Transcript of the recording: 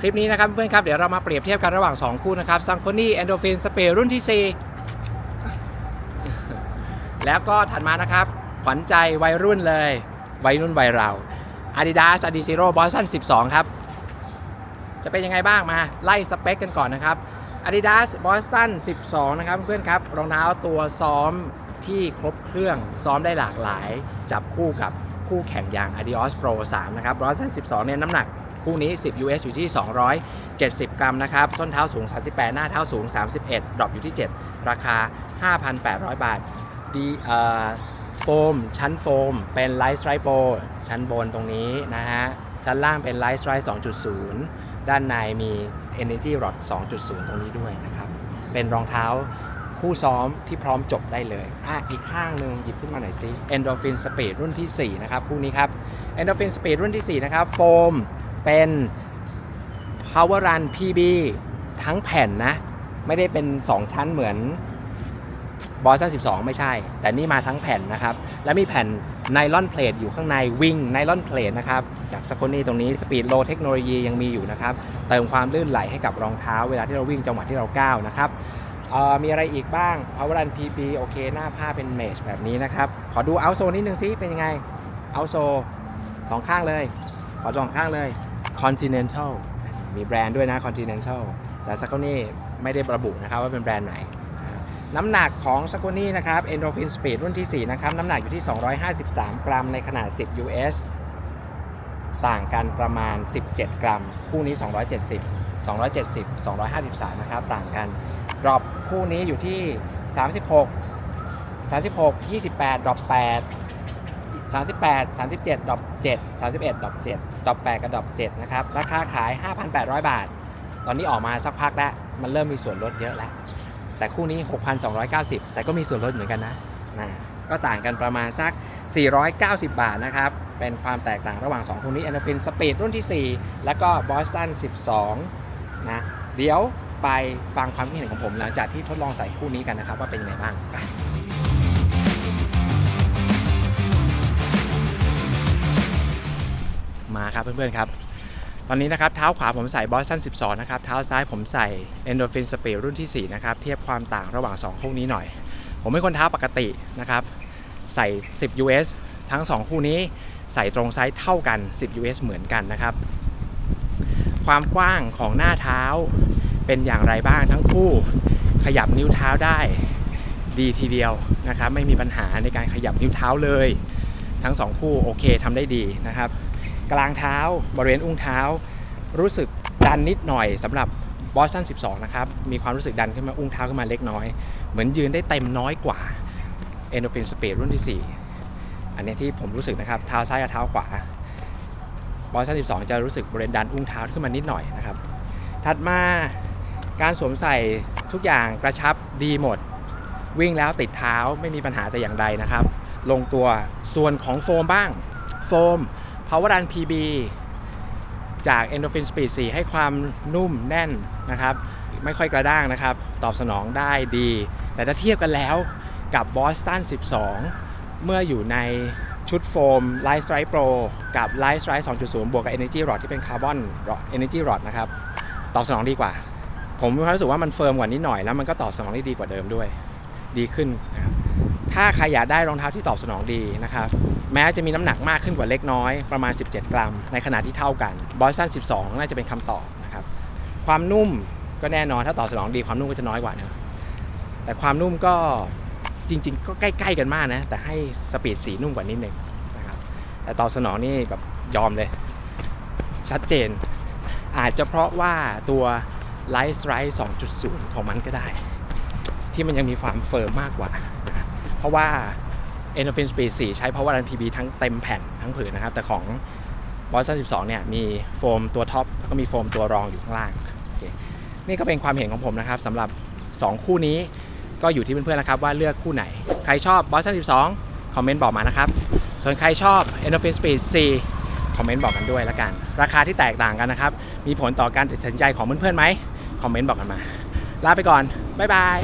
คลิปนี้นะครับเพื่อนครับ เดี๋ยวเรามาเปรียบเทียบกันระหว่าง 2 คู่นะครับซังโ o นี่แอนโดฟินสเปรรุ่นที่ 4 แล้วก็ถัดมานะครับ ขวัญใจวัยรุ่นเลย วัยรุ่นวัยเรา Adidas Adizero Boston 12 ครับ จะเป็นยังไงบ้างมาไล่สเปคกันก่อนนะครับ Adidas Boston 12 นะครับเพื่อนครับ รองเท้าตัวซ้อมที่ครบเครื่องซ้อมได้หลากหลาย จับคู่กับคู่แข่งอย่าง Adios Pro 3 นะครับ Boston 12 เนี่ยน้ำหนัก คู่นี้ 10 US อยู่ที่ 270 กรัมนะครับ ส้นเท้าสูง 38 หน้าเท้าสูง 31 ดรอปอยู่ที่ 7 ราคา 5,800 บาท ดีเอ่อโฟม ชั้นโฟม เป็นไลท์สไตรโปชั้นบนตรงนี้นะฮะ ชั้นล่างเป็นไลท์สไตร2.0 ด้านในมี Energy Rod 2.0 ตรงนี้ด้วยนะครับ เป็นรองเท้าคู่ซ้อมที่พร้อมจบได้เลย อะ อีกข้างหนึ่งหยิบขึ้นมาหน่อยสิ Endorphin Speed รุ่นที่ 4 นะครับคู่นี้ครับ Endorphin Speed รุ่นที่ 4 นะครับ โฟม เป็น Power Run PB ทั้งแผ่นนะ ไม่ได้เป็น 2 ชั้นเหมือนบอสตัน12 ไม่ใช่ แต่นี่มาทั้งแผ่นนะครับ และมีแผ่นไนลอนเพลทอยู่ข้างในวิ่งไนลอนเพลทนะครับ จากสก o นี่ตรงนี้สปีดโลเทคโนโลยียังมีอยู่นะครับ เติมความลื่นไหลให้กับรองเท้าเวลาที่เราวิ่งจังหวะที่เราก้าวนะครับมีอะไรอีกบ้าง Power Run PP โอเค หน้าผ้าเป็นเมชแบบนี้นะครับ ขอดูเอาโซนิดนึงซิเป็นยังไงเอาโซสองข้างเลย ขอสองข้างเลย Continental มีแบรนด์ด้วยนะ Continental แต่สก o นี่ไม่ได้ระบุนะครับว่าเป็นแบรนด์ไหน น้ำหนักของสกุนี่นะครับ Endorphin Speed รุ่นที่ 4 นะครับ น้ำหนักอยู่ที่ 253 กรัม ในขนาด 10 US ต่างกันประมาณ 17 กรัม คู่นี้ 270 270 253 นะครับ ต่างกันดรอปคู่นี้อยู่ที่ 36 36 28ดรอป8 38 37ดรอป7 31ดรอป7ดรอป8กับดรอป7นะครับ ราคาขาย 5,800 บาท ตอนนี้ออกมาสักพักแล้ว มันเริ่มมีส่วนลดเยอะแล้ว แต่คู่นี้ 6,290 แต่ก็มีส่วนลดเหมือนกันนะนะก็ต่างกันประมาณสัก 490 บาทนะครับ เป็นความแตกต่างระหว่าง 2 คู่นี้ a n d o p h i n Speed รุ่นที่ 4 แล้วก็ Boston 12 นะ เดี๋ยวไปฟังความคิดเห็นของผมหลังจากที่ทดลองใส่คู่นี้กันนะครับ ว่าเป็นยังไงบ้าง มาครับเพื่อนๆครับตอนนี้นะครับเท้าขวาผมใส่ Boston 12 นะครับ เท้าซ้ายผมใส่ Endorphin Speed รุ่นที่ 4 นะครับ เทียบความต่างระหว่าง 2 คู่นี้หน่อย ผมเป็นคนเท้าปกตินะครับ ใส่ 10 US ทั้ง 2 คู่นี้ใส่ตรงไซส์เท่ากัน 10 US เหมือนกันนะครับ ความกว้างของหน้าเท้าเป็นอย่างไรบ้างทั้งคู่ขยับนิ้วเท้าได้ดีทีเดียวนะครับ ไม่มีปัญหาในการขยับนิ้วเท้าเลย ทั้ง 2 คู่โอเคทำได้ดีนะครับ กลางเท้า บริเวณอุ้งเท้า รู้สึกดันนิดหน่อยสำหรับบอสตัน12 นะครับ มีความรู้สึกดันขึ้นมาอุ้งเท้าขึ้นมาเล็กน้อย เหมือนยืนได้เต็มน้อยกว่า Endorphin Speed รุ่นที่ 4 อันนี้ที่ผมรู้สึกนะครับเท้าซ้ายกับเท้าขวาบอสตัน12 จะรู้สึกบริเวณดันอุ้งเท้าขึ้นมานิดหน่อยนะครับ ถัดมาการสวมใส่ทุกอย่างกระชับดีหมด วิ่งแล้วติดเท้าไม่มีปัญหาแต่อย่างใดนะครับ ลงตัวส่วนของโฟมบ้าง โฟม Power Run PB จาก Endorphin Speed 4 ให้ความนุ่มแน่นนะครับ ไม่ค่อยกระด้างนะครับ ตอบสนองได้ดี แต่ถ้าเทียบกันแล้วกับ Boston 12 เมื่ออยู่ในชุดโฟม Light Strike Pro กับ Light Strike 2.0 บวกกับ Energy Rod ที่เป็นคาร์บอน Energy Rod นะครับ ตอบสนองดีกว่า ผมมีความรู้สึกว่ามันเฟิร์มกว่านิดหน่อยแล้วมันก็ตอบสนองได้ดีกว่าเดิมด้วย ดีขึ้นนะครับ ถ้าใครอยากได้รองเท้าที่ตอบสนองดีนะครับแม้จะมีน้ำหนักมากขึ้นกว่าเล็กน้อยประมาณ 17 กรัม ในขณะที่เท่ากันบอสตัน12 น่าจะเป็นคำตอบนะครับความนุ่มก็แน่นอนถ้าตอบสนองดีความนุ่มก็จะน้อยกว่านะแต่ความนุ่มก็จริง ๆ ก็ใกล้ ๆ กันมากนะแต่ให้สปีดสีนุ่มกว่านิดนึงนะครับแต่ตอบสนองนี่แบบยอมเลย ชัดเจน อาจจะเพราะว่าตัว Light Strike 2.0 ของมันก็ได้ ที่มันยังมีความเฟิร์มมากกว่า เพราะว่า Endorphin Speed 4 ใช้ Power Run PB ทั้งเต็มแผ่นทั้งผืนนะครับ แต่ของ Boston 12 เนี่ย มีโฟมตัวท็อป แล้วก็มีโฟมตัวรองอยู่ข้างล่าง นี่ก็เป็นความเห็นของผมนะครับสำหรับ 2 คู่นี้ก็อยู่ที่เพื่อนๆนะครับว่าเลือกคู่ไหน ใครชอบ Boston 12 คอมเมนต์บอกมานะครับ ส่วนใครชอบ Endorphin Speed 4 คอมเมนต์บอกกันด้วยละกัน ราคาที่แตกต่างกันนะครับ มีผลต่อการตัดสินใจของเพื่อนๆไหมคอมเมนต์บอกกันมา ลาไปก่อน บ๊ายบาย